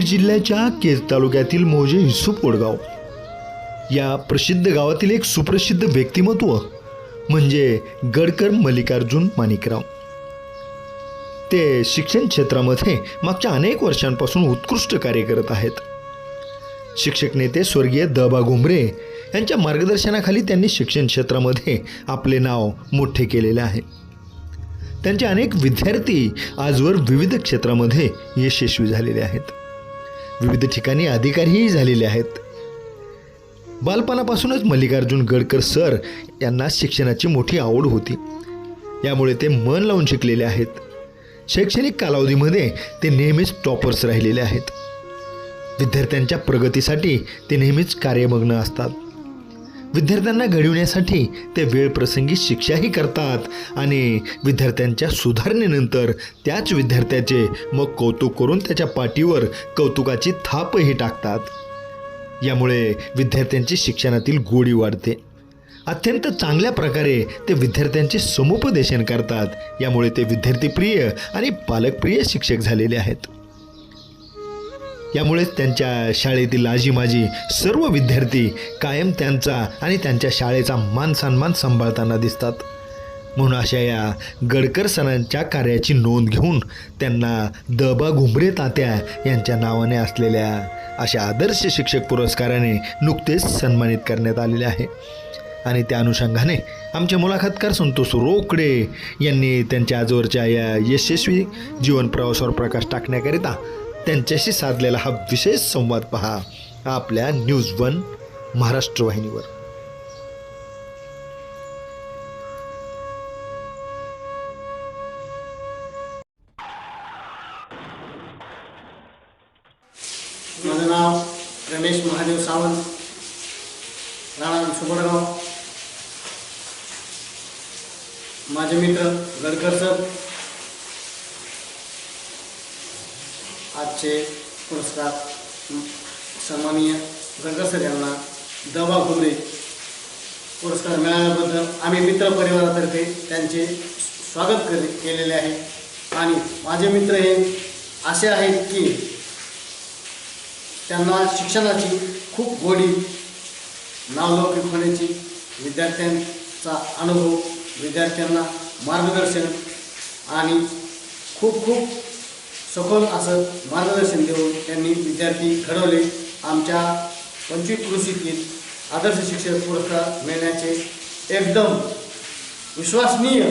बीड जिल्ह्याच्या केज तालुक्यातील मोजे हिसूप वडगाव. या प्रसिद्ध गावातील एक सुप्रसिद्ध व्यक्तिमत्व म्हणजे गडकर मल्लिकार्जुन माणिकराव. ते शिक्षण क्षेत्रामध्ये मागच्या अनेक वर्षांपासून उत्कृष्ट कार्य करत आहेत. शिक्षक नेते स्वर्गीय दबा घुमरे यांच्या मार्गदर्शनाखाली त्यांनी शिक्षण क्षेत्रामध्ये आपले नाव मोठे केलेले आहे. त्यांचे अनेक विद्यार्थी आजवर विविध क्षेत्रामध्ये यशस्वी झालेले आहेत. विविध ठिकाणी अधिकारीही झालेले आहेत. बालपणापासूनच मल्लिकार्जुन गडकर सर यांना शिक्षणाची मोठी आवड होती. यामुळे ते मन लावून शिकलेले आहेत. शैक्षणिक कालावधीमध्ये ते नेहमीच टॉपर्स राहिलेले आहेत. विद्यार्थ्यांच्या प्रगतीसाठी ते नेहमीच कार्यमग्न असतात. विद्यार्थ्यांना घडविण्यासाठी ते वेळप्रसंगी शिक्षाही करतात आणि विद्यार्थ्यांच्या सुधारणेनंतर त्याच विद्यार्थ्याचे मग कौतुक करून त्याच्या पाठीवर कौतुकाची थापही टाकतात. यामुळे विद्यार्थ्यांची शिक्षणातील गोडी वाढते. अत्यंत चांगल्या प्रकारे ते विद्यार्थ्यांचे समुपदेशन करतात. यामुळे ते विद्यार्थीप्रिय आणि पालकप्रिय शिक्षक झालेले आहेत. यामुळेच त्यांच्या शाळेतील आजी माजी सर्व विद्यार्थी कायम त्यांचा आणि त्यांच्या शाळेचा मान सन्मान सांभाळताना दिसतात. म्हणून अशा या गडकर सणांच्या कार्याची नोंद घेऊन त्यांना दबा घुमरे तात्या यांच्या नावाने असलेल्या अशा आदर्श शिक्षक पुरस्काराने नुकतेच सन्मानित करण्यात आलेले आहे. आणि त्या अनुषंगाने आमचे मुलाखतकार संतोष रोकडे यांनी त्यांच्या आजवरच्या या यशस्वी जीवन प्रवासावर प्रकाश टाकण्याकरिता त्यांच्याशी साधलेला हा विशेष संवाद पहा आपल्या न्यूज वन महाराष्ट्र वाहिनीवर. माझं नाव रमेश महादेव सावंत. राणा सुबडगाव. माझे मित्र गडकर सर. आजचे पुरस्कार सन्माननीय गंगसर यांना दबा घुमरे पुरस्कार मिळाल्याबद्दल आम्ही मित्र परिवारातर्फे त्यांचे स्वागत कर केलेले आहे. आणि माझे मित्र हे असे आहेत की त्यांना शिक्षणाची खूप गोडी नावलौकिक होण्याची विद्यार्थ्यांचा अनुभव विद्यार्थ्यांना मार्गदर्शन आणि खूप खूप सखोल असं मार्गदर्शन देऊन त्यांनी विद्यार्थी घडवले. आमच्या पंचवीस कृषीतील आदर्श शिक्षक पुरस्कार मिळण्याचे एकदम विश्वसनीय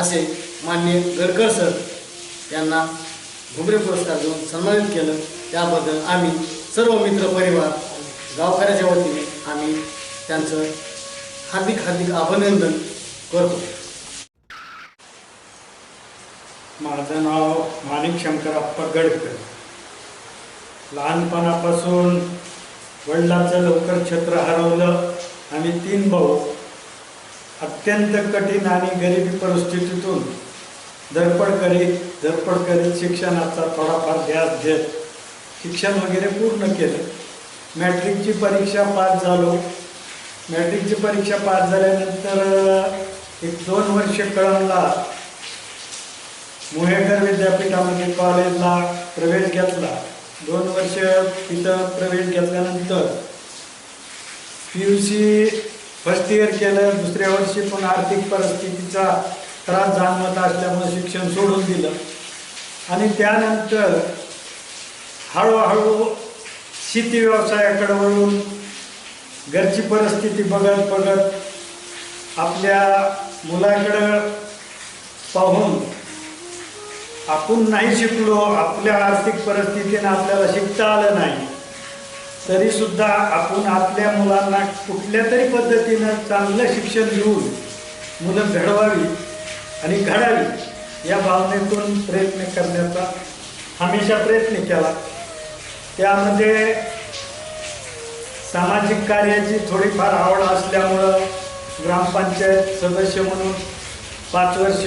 असे मान्य गडकर सर यांना घुमरे पुरस्कार देऊन सन्मानित केलं. त्याबद्दल आम्ही सर्व मित्र परिवार गावकऱ्याच्या वतीने आम्ही त्यांचं हार्दिक हार्दिक अभिनंदन करतो. माझं नाव माणिक शंकरप्पा गडकर. लहानपणापासून वडिलांचं लवकर छत्र हरवलं आणि तीन भाऊ अत्यंत कठीण आणि गरिबी परिस्थितीतून धडपड करीत धडपड करीत शिक्षणाचा थोडाफार ध्यास घेत शिक्षण वगैरे पूर्ण केलं. मॅट्रिकची परीक्षा पास झालो. मॅट्रिकची परीक्षा पास झाल्यानंतर एक दोन वर्ष कळमला. मोहेकर विद्यापीठामध्ये कॉलेजला प्रवेश घेतला. दोन वर्ष तिथं प्रवेश घेतल्यानंतर P U C first year केलं. दुसऱ्या वर्षी पण आर्थिक परिस्थितीचा त्रास जाणवत असल्यामुळे शिक्षण सोडून दिलं. आणि त्यानंतर हळूहळू शेती व्यवसायाकडे वळून घरची परिस्थिती बघत बघत आपल्या मुलाकडं पाहून आपण नाही शिकलो आपल्या आर्थिक परिस्थितीनं आपल्याला शिकता आलं नाही. तरी सुद्धा आपण आपल्या मुलांना कुठल्या तरी पद्धतीनं चांगलं शिक्षण घेऊन मुलं घडवावी आणि घडावी या भावनेतून प्रयत्न करण्याचा हमेशा प्रयत्न केला. त्यामध्ये सामाजिक कार्याची थोडीफार आवड असल्यामुळं ग्रामपंचायत सदस्य म्हणून पाच वर्ष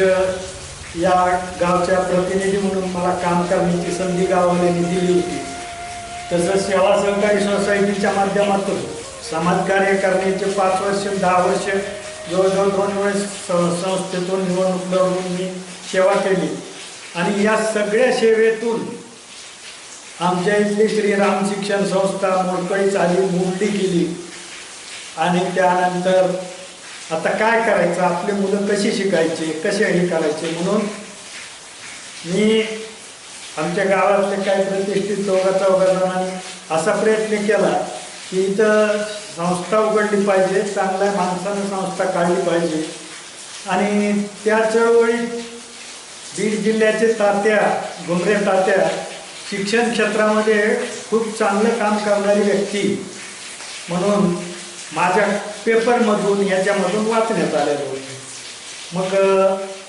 या गावच्या प्रतिनिधी म्हणून मला काम करण्याची संधी गावाने दिली होती. तसंच सेवा सहकारी सोसायटीच्या माध्यमातून समाजकार्य करण्याचे पाच वर्ष दहा वर्ष जवळजवळ दोन वेळेस स- संस्थेतून निवडणूक लढवून मी सेवा केली. आणि या सगळ्या सेवेतून आमच्या इथली श्रीराम शिक्षण संस्था मोडकळी चाली मोडली गेली आणि त्यानंतर आता काय करायचं? आपली मुलं कशी शिकायची? कसे हे करायचे? म्हणून मी आमच्या गावातले काही प्रतिष्ठित चौघा चौघा जणांनी असा प्रयत्न केला की इथं संस्था उघडली पाहिजे चांगल्या माणसानं संस्था काढली पाहिजे. आणि त्या चळवळीत बीड जिल्ह्याचे तात्या घुमरे तात्या शिक्षण क्षेत्रामध्ये खूप चांगलं काम करणारी व्यक्ती म्हणून माझ्या पेपरमधून याच्यामधून वाचण्यात आलेलं होतं. मग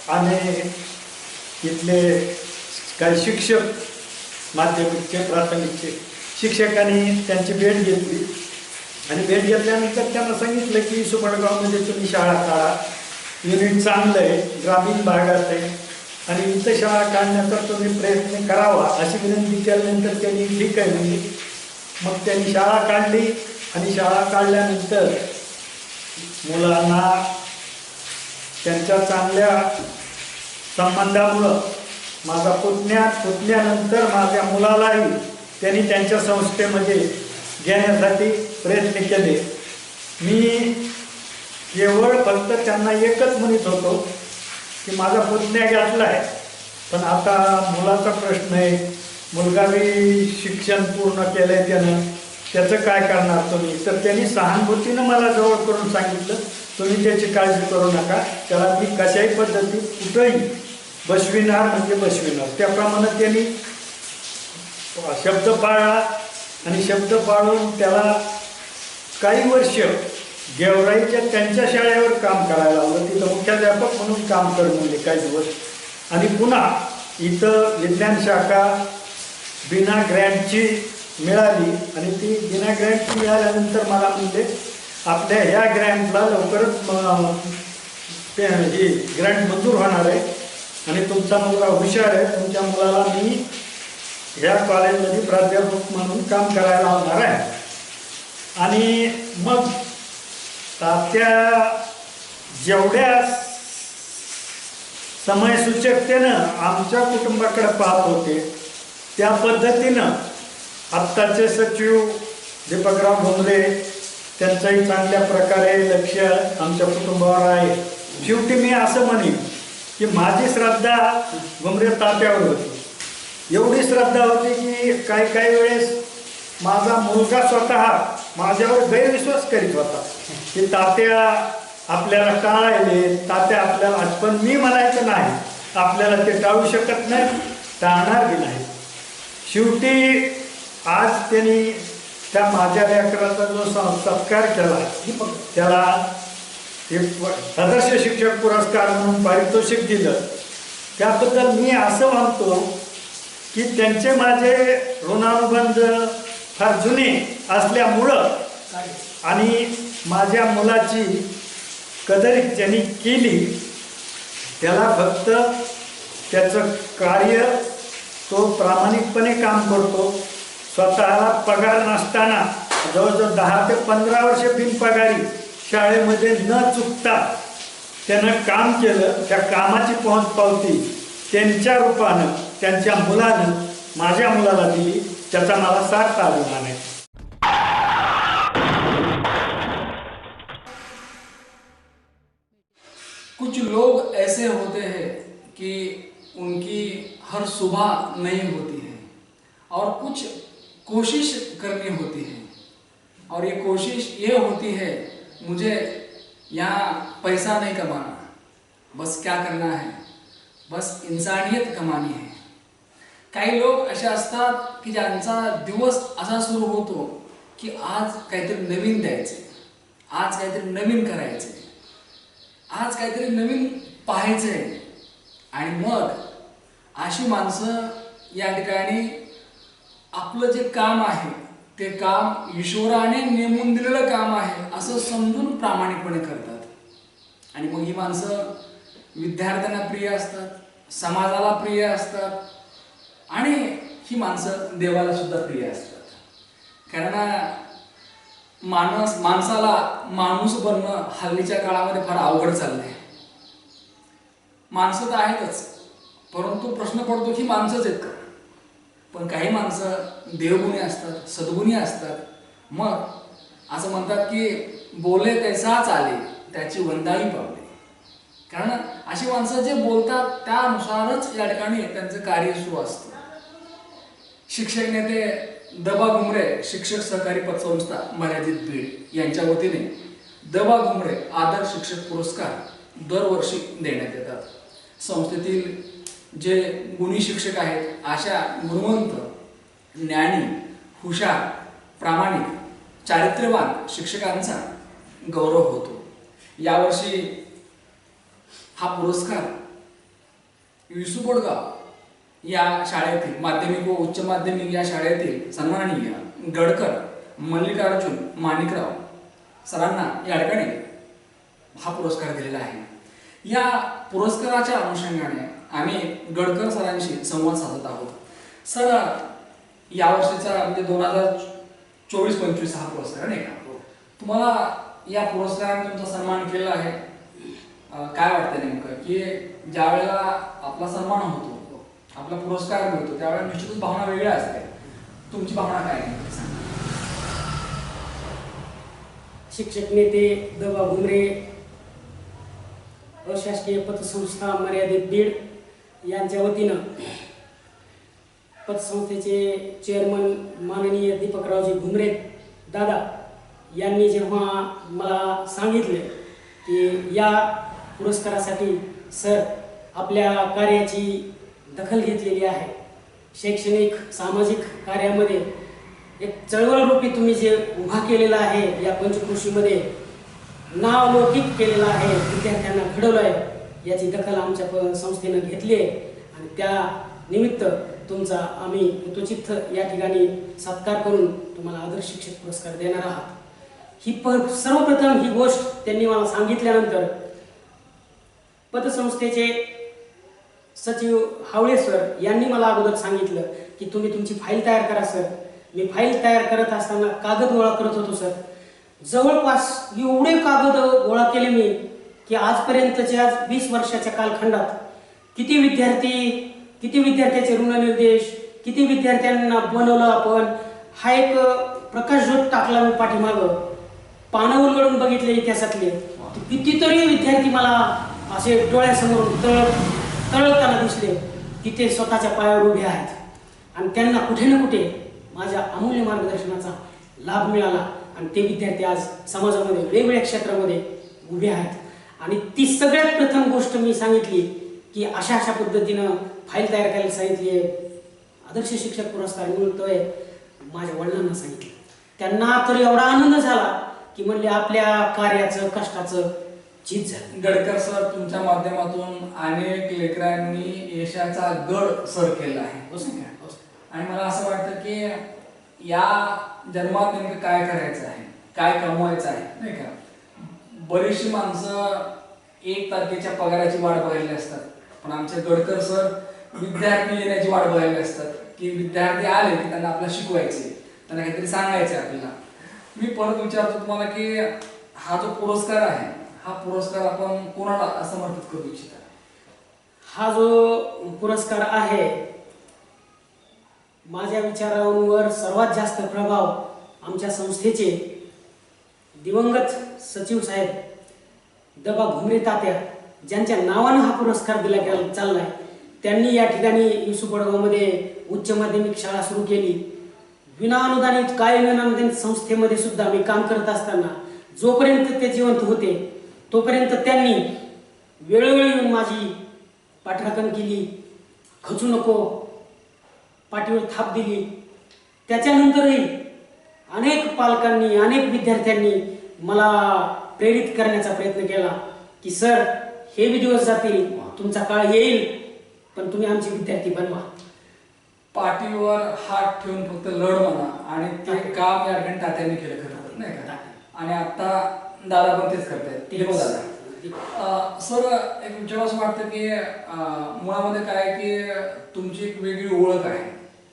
आम्ही इथले काही शिक्षक माध्यमिकचे प्राथमिकचे शिक्षकांनी त्यांची भेट घेतली. आणि भेट घेतल्यानंतर त्यांना सांगितलं की सुपडगावमध्ये तुम्ही शाळा काढा. युनिट चांगलं आहे ग्रामीण भागात आहे. आणि इथं शाळा काढण्याचा तुम्ही प्रयत्न करावा. अशी विनंती केल्यानंतर त्यांनी ठीक आहे. म्हणजे मग त्यांनी शाळा काढली. आणि शाळा काढल्यानंतर मुलांना त्यांच्या चांगल्या संबंधामुळं माझा पुतण्या पुतण्यानंतर माझ्या मुलालाही त्यांनी त्यांच्या संस्थेमध्ये घेण्यासाठी प्रयत्न केले. मी केवळ फक्त त्यांना एकच म्हणत होतो की माझा पुतण्या घातला आहे पण आता मुलाचा प्रश्न आहे. मुलगा बी शिक्षण पूर्ण केलं आहे त्यानं. त्याचं काय करणार तुम्ही? तर त्यांनी सहानुभूतीनं मला जवळ करून सांगितलं तुम्ही त्याची काळजी करू नका. त्याला मी कशाही पद्धतीत कुठंही बसविणार म्हणजे बसविणार. त्याप्रमाणे त्यांनी शब्द पाळला आणि शब्द पाळून त्याला काही वर्ष गेवराईच्या त्यांच्या शाळेवर काम करायला लावलं. तिथं मुख्याध्यापक म्हणून काम कर म्हणले काही दिवस. आणि पुन्हा इथं विज्ञान शाखा बिना ग्रँडची मिळाली आणि ती बिना ग्रँट मिळाल्यानंतर मला म्हणजे आपल्या ह्या ग्रँटला लवकरच ते ही ग्रँट मंजूर होणार आहे. आणि तुमचा मुलगा हुशार आहे. तुमच्या मुलाला मी ह्या कॉलेजमध्ये प्राध्यापक म्हणून काम करायला होणार आहे. आणि मग त्या जेवढ्या समयसूचकतेनं आमच्या कुटुंबाकडे पाहत होते त्या पद्धतीनं आत्ताचे सचिव दीपकराव भोंगरे त्यांचंही चांगल्या प्रकारे लक्ष आमच्या कुटुंबावर आहे. शेवटी मी असं म्हणेन की माझी श्रद्धा भुमरे तात्यावर होती. एवढी श्रद्धा होती की काही काही वेळेस माझा मुलगा स्वतः माझ्यावर गैरविश्वास करीत होता. की तात्या आपल्याला टाळायले तात्या आपल्याला पण मी म्हणायचं नाही. आपल्याला ते टाळू शकत नाही टाळणार बी नाही. शेवटी आज त्यांनी त्या माझ्या लेकराचा जो स- सत्कार केला त्याला एक आदर्श शिक्षक पुरस्कार म्हणून पारितोषिक दिलं. त्याबद्दल मी असं मानतो की त्यांचे माझे ऋणानुबंध फार जुने असल्यामुळं आणि माझ्या मुलाची कदर ज्यांनी केली त्याला फक्त त्याचं कार्य तो प्रामाणिकपणे काम करतो. स्वतःला पगार नसताना जवळजवळ दहा ते पंधरा वर्ष बिनपगारी शाळेमध्ये न चुकता त्यानं काम केलं त्या कामाची पोहोच पावती त्यांच्या रूपानं त्यांच्या मुलानं माझ्या मुलाला दिली. त्याचा मला सार्थ अभिमान आहे. कुछ लोग ऐसे होते हैं कि उनकी हर सुबह नहीं होती है। और कुछ कोशिश करनी होती है। और ये कोशिश ये होती है मुझे यहाँ पैसा नहीं कमाना बस क्या करना है? बस इंसानियत कमानी है। काही लोक असे असतात की ज्यांचा दिवस असा सुरू होतो की आज काहीतरी नवीन द्यायचे आज काहीतरी नवीन करायचे आज काहीतरी नवीन पाहायचे आणि मग अशी माणसं या ठिकाणी आपलं जे काम आहे ते काम ईश्वराने नेमून दिलेलं काम आहे असं समजून प्रामाणिकपणे करतात. आणि मग ही माणसं विद्यार्थ्यांना प्रिय असतात समाजाला प्रिय असतात आणि ही माणसं देवाला सुद्धा प्रिय असतात. कारण माणस माणसाला माणूस बनणं हल्लीच्या काळामध्ये फार अवघड चाललंय. माणसं तर आहेतच परंतु प्रश्न पडतो की माणसंच आहेत का? पण काही माणसं देवगुणी असतात सद्गुणी असतात. मग असं म्हणतात की बोले तैसाच आले त्याची वंदाही पावले. कारण अशी माणसं जे बोलतात त्यानुसारच या ठिकाणी त्यांचं कार्य सुरू असतं. शिक्षक नेते दबा घुमरे शिक्षक सहकारी पतसंस्था मर्यादित बीड यांच्या वतीने दबा घुमरे आदर शिक्षक पुरस्कार दरवर्षी देण्यात येतात. संस्थेतील जे गुणी शिक्षक आहेत अशा गुणवंत ज्ञानी हुशार प्रामाणिक चारित्र्यवान शिक्षकांचा गौरव होतो. यावर्षी हा पुरस्कार विसुबोडगाव या शाळेतील माध्यमिक व उच्च माध्यमिक या शाळेतील सन्माननीय गडकर मल्लिकार्जुन माणिकराव सरांना या ठिकाणी हा पुरस्कार दिलेला आहे. या पुरस्काराच्या अनुषंगाने आम्ही गडकर सरांशी संवाद साधत आहोत. सर यावर्षीचा म्हणजे दोन हजार चोवीस पंचवीस हा पुरस्कार नाही का? तुम्हाला या पुरस्काराने तुमचा सन्मान केलेला आहे. काय वाटतं नेमकं? की ज्या वेळेला आपला सन्मान होतो आपला पुरस्कार मिळतो त्यावेळेला निश्चितच भावना वेगळ्या असते. तुमची भावना काय. शिक्षक नेते दबा घुमरे अशासकीय पतसंस्था मर्यादित बीड यांच्या वतीनं पतसंस्थेचे चेअरमन माननीय दीपकरावजी घुमरे दादा यांनी जेव्हा मला सांगितले की या पुरस्कारासाठी सर आपल्या कार्याची दखल घेतलेली आहे शैक्षणिक सामाजिक कार्यामध्ये एक चळवळरूपी तुम्ही जे उभा केलेला आहे या पंचकृषीमध्ये नावलौकिक केलेला आहे विद्यार्थ्यांना घडवलं आहे याची दखल आमच्या प- संस्थेनं घेतली आहे. आणि त्या निमित्त तुमचा आम्ही यथोचित या ठिकाणी सत्कार करून तुम्हाला आदर्श शिक्षक पुरस्कार देणार आहात. ही प सर्वप्रथम ही गोष्ट त्यांनी मला सांगितल्यानंतर पतसंस्थेचे सचिव हावळे सर यांनी मला अगोदर सांगितलं की तुम्ही तुमची फाईल तयार करा सर. मी फाईल तयार करत असताना कागद गोळा करत होतो सर. जवळपास एवढे कागद गोळा केले मी की आजपर्यंतच्या वीस वर्षाच्या कालखंडात किती विद्यार्थी किती विद्यार्थ्याचे ऋणनिर्देश किती विद्यार्थ्यांना बनवलं आपण हा एक प्रकाश झोत टाकला मी पाठीमागं. पानं उलगडून बघितले इतिहासातले. कितीतरी विद्यार्थी मला असे डोळ्यासमोर तळ तळताना दिसले की ते स्वतःच्या पायावर उभे आहेत. आणि त्यांना कुठे ना कुठे माझ्या अमूल्य मार्गदर्शनाचा लाभ मिळाला. आणि ते विद्यार्थी आज समाजामध्ये वेगवेगळ्या क्षेत्रामध्ये उभे आहेत. आणि ती सगळ्यात प्रथम गोष्ट मी सांगितली की अशा अशा पद्धतीनं फाईल तयार करायला सांगितली. आदर्श शिक्षक पुरस्कार मिळतोय माझ्या वडिलांना सांगितलं. त्यांना तर एवढा आनंद झाला की म्हणले आपल्या कार्याचं कष्टाचं चीज झालं. गडकर सर तुमच्या माध्यमातून अनेक लेकरांनी यशाचा गड सर केला आहे? आणि मला असं वाटतं की या जन्मात नेमकं काय करायचं आहे? काय कमवायचं आहे? नाही का? बरीचशी माणसं एक तारखेच्या पगाराची वाट बघायला असतात. पण आमचे गडकर सर विद्यार्थी येण्याची वाट बघायला असतात. की विद्यार्थी आले की त्यांना आपल्याला शिकवायचे त्यांना काहीतरी सांगायचे आपल्याला. मी परत विचारतो तुम्हाला की हा जो पुरस्कार आहे हा पुरस्कार आपण कोणाला समर्पित करू इच्छिता? हा जो पुरस्कार आहे माझ्या विचारांवर सर्वात जास्त प्रभाव आमच्या संस्थेचे दिवंगत सचिव साहेब दबा घुमरे तात्या ज्यांच्या नावानं हा पुरस्कार दिला गेला चाललाय त्यांनी या ठिकाणी युसुपडगावमध्ये उच्च माध्यमिक शाळा सुरू केली. विनाअनुदानित कायम अनुदानित संस्थेमध्ये सुद्धा मी काम करत असताना जोपर्यंत ते जिवंत होते तोपर्यंत त्यांनी वेळोवेळी माझी पाठराखण केली खचू नको पाठीवर थाप दिली. त्याच्यानंतरही अनेक पालकांनी अनेक विद्यार्थ्यांनी मला प्रेरित करण्याचा प्रयत्न केला की सर हे बी दिवस जातील तुमचा काळ येईल पण तुम्ही आमचे विद्यार्थी बनवा. पाठीवर हात ठेवून फक्त लढ म्हणा आणि ते काम या ठिकाणी तात्यांनी केलं खरं नाही का? आणि आता दादा पण तेच करतायत. ते दादा. सर एक विचार असं वाटतं की मुळामध्ये काय की तुमची एक वेगळी ओळख आहे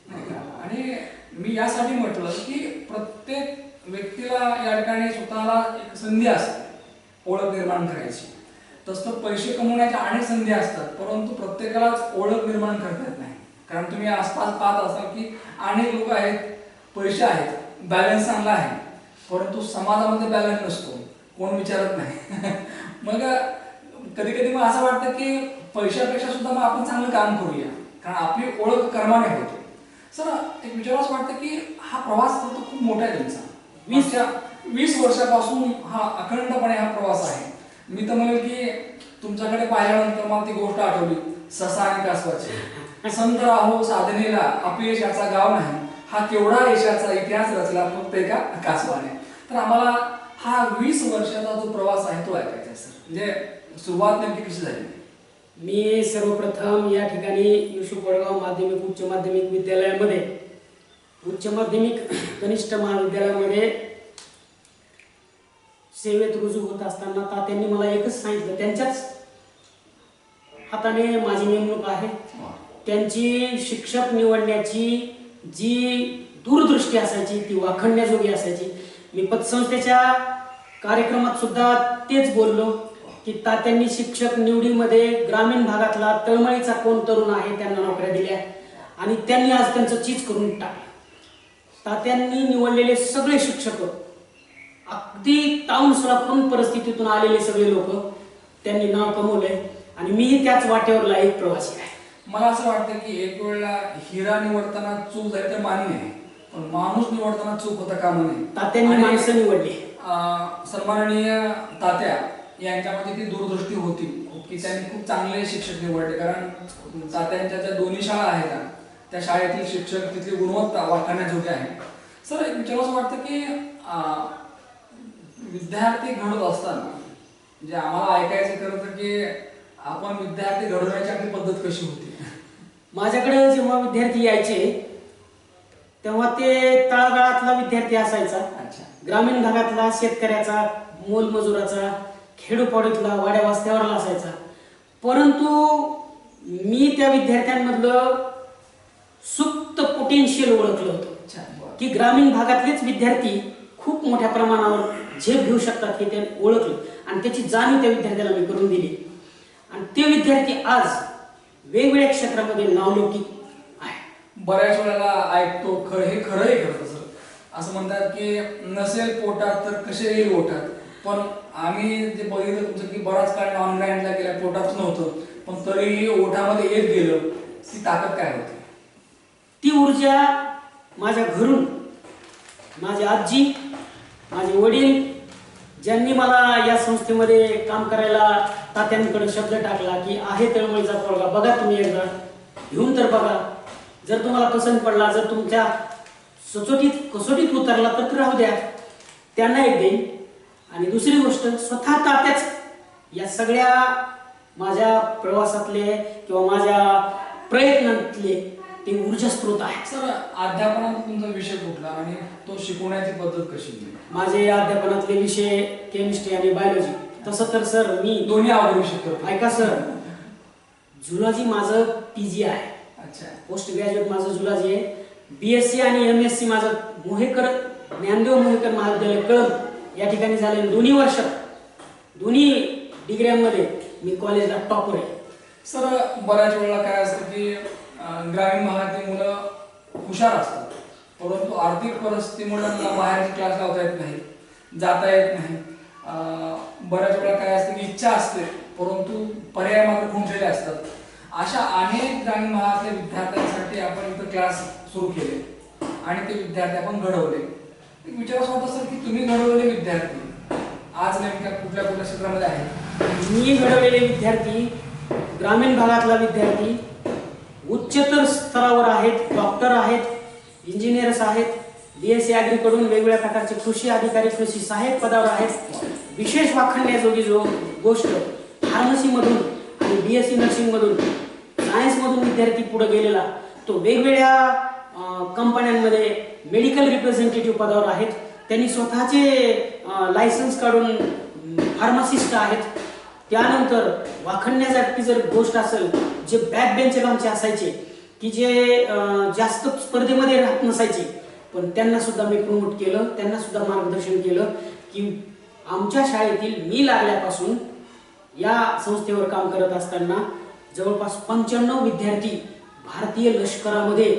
नाही का? आणि मी यासाठी म्हटलं की प्रत्येक व्यक्तीला या ठिकाणी स्वतःला एक संधी असते ओळख निर्माण करायची. तसं पैसे कमवण्याच्या अनेक संधी असतात परंतु प्रत्येकालाच ओळख निर्माण करता येत नाही. कारण तुम्ही आसपास पाहत असाल की अनेक लोक आहेत पैसे आहेत बॅलन्स चांगला आहे परंतु समाजामध्ये बॅलन्स नसतो कोण विचारत नाही. मग कधी कधी मग असं वाटतं की पैशापेक्षा सुद्धा मग आपण चांगलं काम करूया कारण आपली ओळख कर्माने होते. सर एक विचारावंच वाटतं की हा प्रवास तर खूप मोठा आहे त्यांचा वीसच्या वीस वर्षापासून हा अखंडपणे हा प्रवास आहे. मी तर म्हणेल की तुमच्याकडे पाहिल्यानंतर मला ती गोष्ट आठवली. ससा आणि कासवाची. संत राहो साधनेला अपयश याचा गाव नाही. हा केवढा यशाचा इतिहास रचला फक्त एका कासवाने. तर आम्हाला हा वीस वर्षाचा जो प्रवास आहे तो ऐकायचा आहे सर. म्हणजे सुरुवात नेमकी कशी झाली? मी सर्वप्रथम या ठिकाणी युसुफ वडगाव माध्यमिक उच्च माध्यमिक विद्यालयामध्ये उच्च माध्यमिक कनिष्ठ महाविद्यालयामध्ये सेवेत रुजू होत असताना तात्यांनी मला एकच सांगितलं त्यांच्याच हाताने माझी नेमणूक आहे. त्यांची शिक्षक निवडण्याची जी दूरदृष्टी असायची ती वाखणण्याजोगी असायची. मी पतसंस्थेच्या कार्यक्रमात सुद्धा तेच बोललो. की तात्यांनी शिक्षक निवडीमध्ये ग्रामीण भागातला तळमळीचा कोण तरुण आहे त्यांना नोकऱ्या दिल्या. आणि त्यांनी आज त्यांचं चीज करून टाकलं. तात्यांनी निवडलेले सगळे शिक्षक अगदी ताऊन सुलापून परिस्थितीतून आलेले सगळे लोक त्यांनी नाव कमवलंय. आणि मीही त्याच वाटेवरला एक प्रवासी आहे. मला असं वाटतं की एक वेळेला हिरा निवडताना चूक झाली तर मान्य आहे. पण माणूस निवडताना चूक होता कामा नये. तात्यांनी माणसं निवडली. सन्माननीय तात्या यांच्यामध्ये ती दूरदृष्टी होती. की त्यांनी खूप चांगले शिक्षक निवडले. कारण तात्यांच्या ज्या दोन्ही शाळा आहेत ना, त्या शाळेतील शिक्षक तिथली गुणवत्ता वाखाणण्याजोगे आहे. सर एक विचारावं वाटतं की विद्यार्थी घडत असताना म्हणजे आम्हाला ऐकायचं खरं तर की आपण विद्यार्थी घडवण्याची आपली पद्धत कशी होती? माझ्याकडे जेव्हा विद्यार्थी यायचे तेव्हा ते तळागाळातला विद्यार्थी असायचा. अच्छा. ग्रामीण भागातला शेतकऱ्याचा मोलमजुराचा खेडोपाडीतला वाड्या वस्त्यावरला असायचा. परंतु मी त्या विद्यार्थ्यांमधलं सुप्त पोटेन्शियल ओळखलं होतं. की ग्रामीण भागातलेच विद्यार्थी खूप मोठ्या प्रमाणावर झेप घेऊ शकतात हे ते ओळखलं. आणि त्याची जाणीव त्या विद्यार्थ्याला मी करून दिली. आणि ते विद्यार्थी आज वेगवेगळ्या क्षेत्रामध्ये नावलौकिक आहे. बऱ्याच वेळेला ऐकतो खरं हे खरंही खरं सर. असं म्हणतात की नसेल पोटात तर कसे येईल ओठात पण आम्ही जे बघितलं तुमचं की बराच काळ ऑनलाईनला गेला पोटात नव्हतं. पण तरीही ओठामध्ये येत गेलं ती ताकद काय होती? ती ऊर्जा माझ्या घरून माझी आजी माझे वडील ज्यांनी मला या संस्थेमध्ये काम करायला तात्यांकडे शब्द टाकला की आहे तळमळीचा पोळगा बघा तुम्ही एकदा. घेऊन तर बघा. जर तुम्हाला पसंत पडला जर तुमच्या सचोटीत कसोटीत उतरला तर राहू द्या. त्यांना एक देईन. आणि दुसरी गोष्ट स्वतः तात्याच. या सगळ्या माझ्या प्रवासातले किंवा माझ्या प्रयत्नातले ते ऊर्जा स्रोत आहे सर अध्यापनात तुमचा विषय कुठला आणि तो शिकवण्याची पद्धत कशी माझे अध्यापनातले विषय केमिस्ट्री आणि बायोलॉजी तसं तर सर मी दोन्ही आवडू शकतो ऐका सर झुलॉजी माझं पी जी आहे. अच्छा. पोस्ट ग्रॅज्युएट माझं झुलॉजी आहे. बी एस सी आणि एम एस सी माझं मोहेकर ज्ञानदेव मोहेकर महाविद्यालय कळम या ठिकाणी झाले दोन्ही वर्षात दोन्ही डिग्र्यांमध्ये मी कॉलेजला टॉपर आहे. सर बऱ्याच वेळेला काय असतं की ग्रामीण भागातली मुलं हुशार असतात. परंतु आर्थिक परिस्थितीमुळे त्यांना बाहेरचे क्लास लावता येत नाही जाता येत नाही. बऱ्याच वेळा काय असतं की इच्छा असते परंतु पर्याय मात्र खुंटलेले असतात. अशा अनेक ग्रामीण भागातल्या विद्यार्थ्यांसाठी आपण इथं क्लास सुरू केले आणि ते विद्यार्थी आपण घडवले. एक विचार होत असेल की तुम्ही घडवलेले विद्यार्थी आज नेमक्या कुठल्या कुठल्या क्षेत्रामध्ये आहेत? मी घडवलेले विद्यार्थी ग्रामीण भागातला विद्यार्थी उच्चतर स्तरावर आहेत डॉक्टर आहेत इंजिनियर्स आहेत बी एस सी कडून वेगवेगळ्या प्रकारचे कृषी अधिकारी कृषी सहाय्यक पदावर आहेत. विशेष वाखणण्याजोगी जो गोष्ट फार्मसीमधून आणि बी एस सी नर्सिंगमधून सायन्समधून विद्यार्थी पुढे गेलेला तो वेगवेगळ्या कंपन्यांमध्ये मेडिकल रिप्रेझेंटेटिव्ह पदावर आहेत. त्यांनी स्वतःचे लायसन्स काढून फार्मासिस्ट आहेत. त्यानंतर वाखणण्यासाठी जर गोष्ट असेल जे बॅक बेंचर आमचे असायचे की जे जास्त स्पर्धेमध्ये राहत नसायचे पण त्यांना सुद्धा मी प्रमोट केलं त्यांना सुद्धा मार्गदर्शन केलं की आमच्या शाळेतील मी लागल्यापासून या संस्थेवर काम करत असताना जवळपास पंच्याण्णव विद्यार्थी भारतीय लष्करामध्ये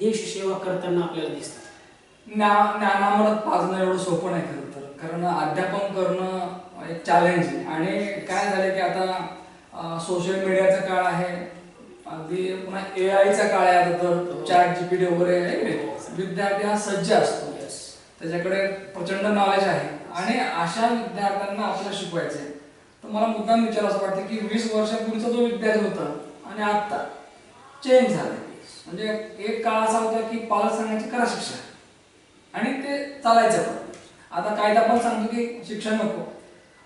देशसेवा करताना आपल्याला दिसतात. ज्ञा ज्ञानामृत पाजणं एवढं सोपं नाही खरं तर. कारण अध्यापन करणं एक चॅलेंज आहे आणि काय झालं की आता सोशल मीडियाचा काळ आहे. अगदी पुन्हा ए आयचा काळ आहे आता तर. चॅट जी पी टी वगैरे? विद्यार्थी हा सज्ज असतो. त्याच्याकडे प्रचंड नॉलेज आहे. आणि अशा विद्यार्थ्यांना आपल्याला शिकवायचं आहे. तर मला मुद्दाम विचार असं वाटतं की वीस वर्षापूर्वीचा जो विद्यार्थी होता आणि आत्ता चेंज झाले म्हणजे एक काळ असा होता की पालक सांगायची करा शिक्षण आणि ते चालायचं पण. आता कायदा पण सांगतो की शिक्षण नको.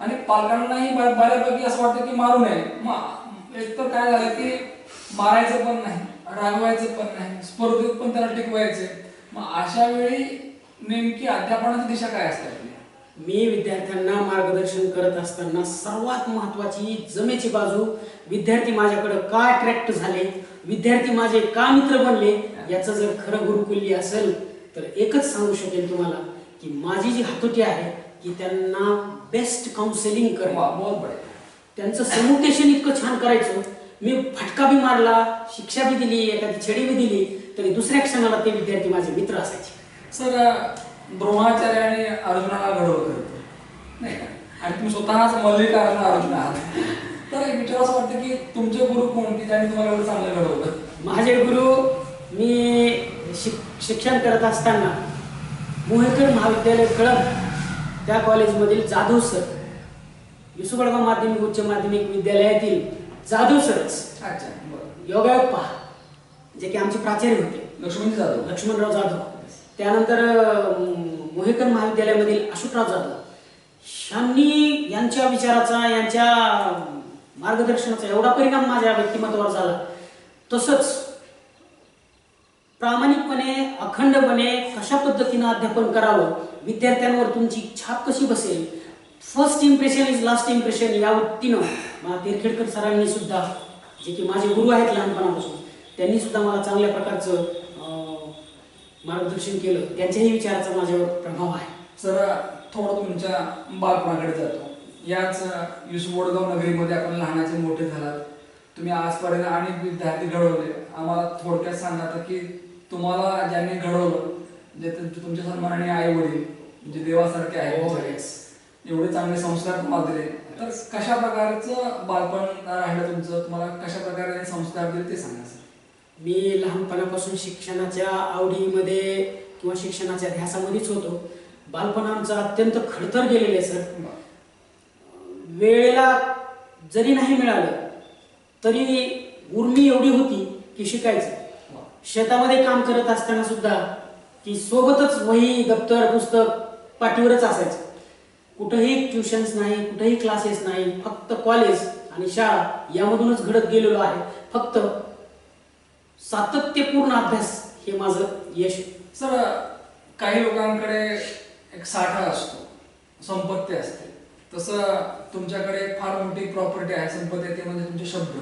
आणि पालकांनाही बऱ्यापैकी असं वाटतं की मारू नये. मग एक तर काय झालं की मारायचं पण नाही रागवायचं पण नाही स्पर्धेत पण त्याला टिकवायचे मग अशा वेळी नेमकी अध्यापनाची दिशा काय असते मी विद्यार्थ्यांना मार्गदर्शन करत असताना सर्वात महत्वाची जमेची बाजू विद्यार्थी माझ्याकडे का अट्रॅक्ट झाले विद्यार्थी माझे का मित्र बनले याचं जर खरं गुरुकुल्य असेल तर एकच सांगू शकेल तुम्हाला की माझी जी हातोटी आहे की त्यांना बेस्ट काउन्सिलिंग वा, करा बहुत बढिया. त्यांचं समुटेशन इतकं छान करायचं. मी फटका बी मारला शिक्षा बी दिली एखादी छडी बी दिली तरी दुसऱ्या क्षणाला ते विद्यार्थी माझे मित्र असायचे. सर आणि अर्जुनाला घडवलं नाही आणि तुम्ही स्वतःच मल्लिकार्जुन अर्जुन आहात. तर एक विचार असं वाटतं की तुमचे गुरु कोण की ज्यांनी तुम्हाला एवढं चांगलं घडवलं? माझे गुरु मी शिक शिक्षण करत असताना मोहेकर महाविद्यालय कळम त्या कॉलेजमधील जाधव सर विसुगडगाव माध्यमिक उच्च माध्यमिक विद्यालयातील जाधव सरच अच्छा योगायोग पहा जे की आमचे प्राचार्य होते. लक्ष्मणजी जाधव. लक्ष्मणराव जाधव. त्यानंतर मोहेकर महाविद्यालयामधील अशोकराव जाधव. यांनी यांच्या विचाराचा यांच्या मार्गदर्शनाचा एवढा परिणाम माझ्या व्यक्तिमत्वावर झाला. तसंच प्रामाणिकपणे अखंडपणे कशा पद्धतीनं अध्यापन करावं विद्यार्थ्यांवर तुमची छाप कशी बसेल first impression is last impression या वृत्तीनं मला तेरखेडकर सरांनी सुद्धा जे की माझे गुरु आहेत लहानपणापासून त्यांनी सुद्धा मला चांगल्या प्रकारचं मार्गदर्शन केलं. त्यांच्याही विचाराचा माझ्यावर प्रभाव आहे. सर थोडं तुमच्या बालपणाकडे जातो. याच युसुफ वडगाव नगरीमध्ये आपण लहानाचे मोठे झालात. तुम्ही आजपर्यंत अनेक विद्यार्थी घडवले. आम्हाला थोडक्यात सांगा आता की तुम्हाला ज्यांनी घडवलं जे तुमचे तुमच्या सन्मानाने आई वडील म्हणजे देवासारखे आहे हो. एवढे चांगले संस्कार तुम्हाला दिले. तर कशा प्रकारचं बालपण राहिलं तुमचं? तुम्हाला कशा प्रकारे संस्कार दिले ते सांगा सर. मी लहानपणापासून शिक्षणाच्या आवडीमध्ये किंवा शिक्षणाच्या ध्यासामध्येच होतो. बालपण आमचं अत्यंत खडतर गेलेलं आहे सर. वेळेला जरी नाही मिळालं तरी उर्मी एवढी होती की शिकायचं. शेतामध्ये काम करत असताना सुद्धा की सोबतच वही दप्तर पुस्तक पाठीवरच असायचं. कुठंही ट्युशन्स नाही कुठंही क्लासेस नाही फक्त कॉलेज आणि शाळा यामधूनच घडत गेलेलो आहे. फक्त सातत्यपूर्ण अभ्यास हे माझं यश सर काही लोकांकडे एक साठा असतो संपत्ती असते. तसं तुमच्याकडे फार मोठी प्रॉपर्टी आहे संपत्ती ते म्हणजे तुमचे शब्द.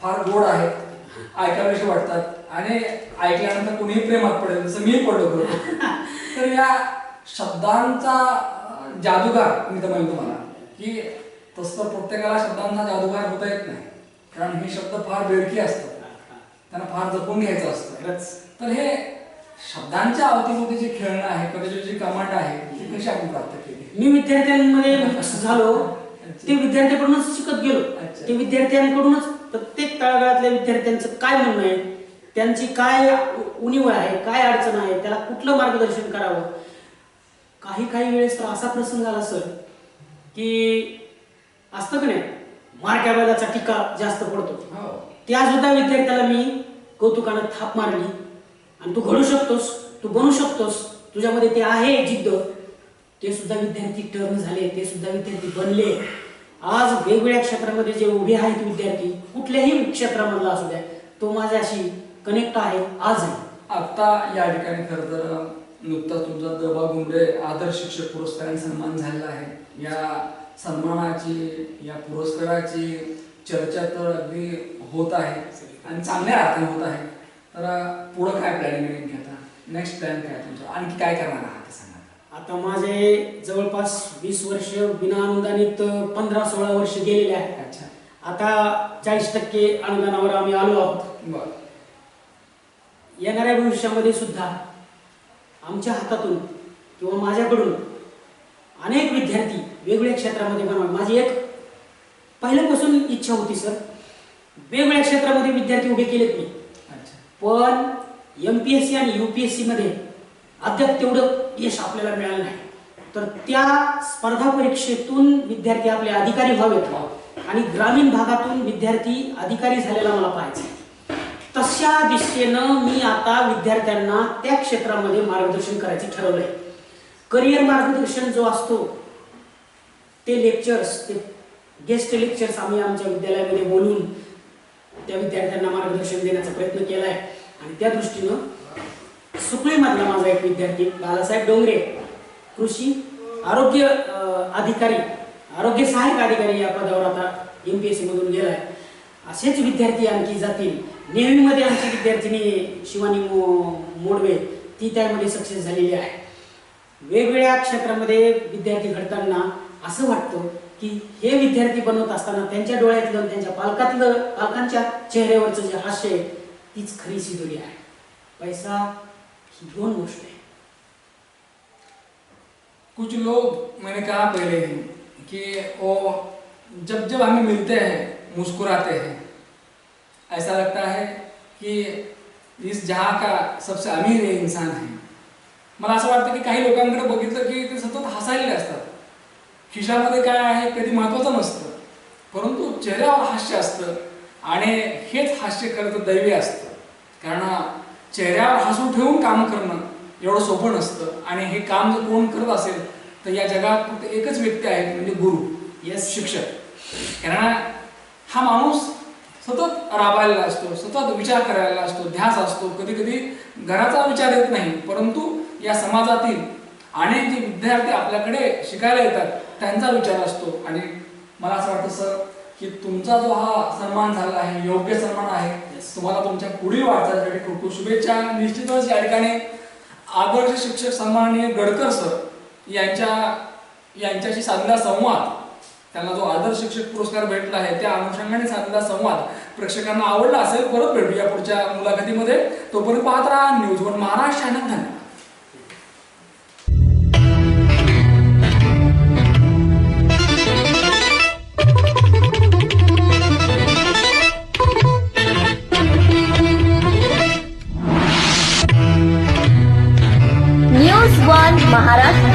फार गोड आहेत ऐकावेसे वाटतात? आणि ऐकल्यानंतर कुणीही प्रेमात पडेल जसं मी पडलो खरं तर या शब्दांचा जादूगार मी तर म्हणतो तुम्हाला की तसं तर प्रत्येकाला शब्दांचा जादूगार होता येत नाही. कारण हे शब्द फार बेडकी असतात. त्यांना फार जपून घ्यायचं असतं. तर हे शब्दांच्या अवतीभोवती जे खेळणं आहे कदाचित जी कमांड आहे ती कशी आपण प्राप्त केली? मी विद्यार्थ्यांमध्ये झालो ते विद्यार्थ्याकडूनच शिकत गेलो. ते विद्यार्थ्यांकडूनच प्रत्येक तळागाळातल्या विद्यार्थ्यांचं काय म्हणणं आहे त्यांची काय उणीव आहे काय अडचण आहे त्याला कुठलं मार्गदर्शन करावं? काही काही वेळेस तर असा प्रसंग आला सर की असतं का नाही मारक्या बैलाचा टीका जास्त पडतो. हो. त्या सुद्धा विद्यार्थ्याला मी कौतुकानं थाप मारली. आणि तू घडू शकतोस तू बनू शकतोस तुझ्यामध्ये ते आहे जिद्द. ते सुद्धा विद्यार्थी टर्न झाले ते सुद्धा विद्यार्थी बनले. आज वेगवेगळ्या क्षेत्रामध्ये जे उभे आहेत विद्यार्थी कुठल्याही क्षेत्रामधला असू द्या तो माझ्याशी कनेक्ट आहे आज आहे. आता या ठिकाणी खरं तर नुकताच तुमचा दबा गुंडे आदर्श शिक्षक पुरस्काराने सन्मान झालेला आहे. या सन्मानाची या पुरस्काराची चर्चा तर अगदी होत आहे आणि चांगल्या अर्थाने होत आहे. तर पुढं काय प्लॅनिंग घेता नेक्स्ट प्लॅन काय तुमचा? आणखी काय करणार आहात आता माझे जवळपास वीस वर्ष विना अनुदानित पंधरा सोळा वर्ष गेलेले आहेत. अच्छा. आता चाळीस टक्के अनुदानावर आम्ही आलो आहोत. येणाऱ्या भविष्यामध्ये सुद्धा आमच्या हातातून किंवा माझ्याकडून अनेक विद्यार्थी वेगवेगळ्या क्षेत्रामध्ये बनवा माझी एक पहिल्यापासून इच्छा होती सर. वेगवेगळ्या क्षेत्रामध्ये विद्यार्थी उभे केलेत मी. अच्छा. पण एम पी एस सी आणि यू पी एस सीमध्ये अद्याप तेवढं यश आपल्याला मिळालं नाही. तर त्या स्पर्धा परीक्षेतून विद्यार्थी आपले अधिकारी व्हावेत हो. आणि ग्रामीण भागातून विद्यार्थी अधिकारी झालेला मला पाहायचं तशा दिशेनं मी आता विद्यार्थ्यांना त्या क्षेत्रामध्ये मार्गदर्शन करायचे ठरवलंय. करिअर मार्गदर्शन जो असतो ते लेक्चर्स ते गेस्ट लेक्चर्स आम्ही आमच्या विद्यालयामध्ये बोलून त्या विद्यार्थ्यांना मार्गदर्शन देण्याचा प्रयत्न केला आहे आणि त्या दृष्टीनं सुकळीमधला माझा एक विद्यार्थी बालासाहेब डोंगरे कृषी आरोग्य अधिकारी आरोग्य सहाय्यक अधिकारी या पदावर आता एम पी एस मधून गेलाय. असेच विद्यार्थी आणखी जातील. नेहमीमध्ये आमची विद्यार्थिनी शिवानी मो मोडवे ती त्यामध्ये सक्सेस झालेली आहे. वेगवेगळ्या क्षेत्रामध्ये विद्यार्थी घडताना असं वाटतं की हे विद्यार्थी बनवत असताना त्यांच्या डोळ्यातलं त्यांच्या पालकातलं पालकांच्या चेहऱ्यावरचं जे हास्य आहे तीच खरी सिदोरी आहे. पैसा दोन गोष्ट कुछ लोग मैंने कहा पहले ही कि वो जब जब हमें मिलते हैं मुस्कुराते हैं ऐसा लगता है कि इस जहाँ का सबसे अमीर है इंसान आहे मला असं वाटतं की काही लोकांकडे बघितलं की ते सतत हसायले असतात। खिशामध्ये काय आहे कधी महत्वाचं नसतं परंतु चेहऱ्यावर हास्य असतं आणि हेच हास्य खरं तर दैवी असतं. कारण चेहऱ्यावर हसून ठेवून काम करणं एवढं सोपं नसतं. आणि हे काम जर कोण करत असेल तर या जगात फक्त एकच व्यक्ती आहे म्हणजे गुरु येस शिक्षक. कारण हा माणूस सतत राबायला असतो सतत विचार करायला असतो ध्यास असतो. कधी कधी घराचा विचार येत नाही परंतु या समाजातील अनेक जे विद्यार्थी आपल्याकडे शिकायला येतात त्यांचा विचार असतो. आणि मला असं वाटतं सर की तुमचा जो हा सन्मान झाला आहे योग्य सन्मान आहे तुम्हाला तुमच्या पुढील वाटचालीसाठी खूप खूप शुभेच्छा. निश्चितच या ठिकाणी आदर्श शिक्षक सन्माननीय गडकर सर यांच्या यांच्याशी साधलेला संवाद त्यांना जो आदर्श शिक्षक पुरस्कार भेटला आहे त्या अनुषंगाने साधलेला संवाद प्रेक्षकांना आवडला असेल परत भेटूया पुढच्या मुलाखतीमध्ये. तोपर्यंत पाहत राहा न्यूज वन महाराष्ट्र धन्यवाद. महाराष्ट्र.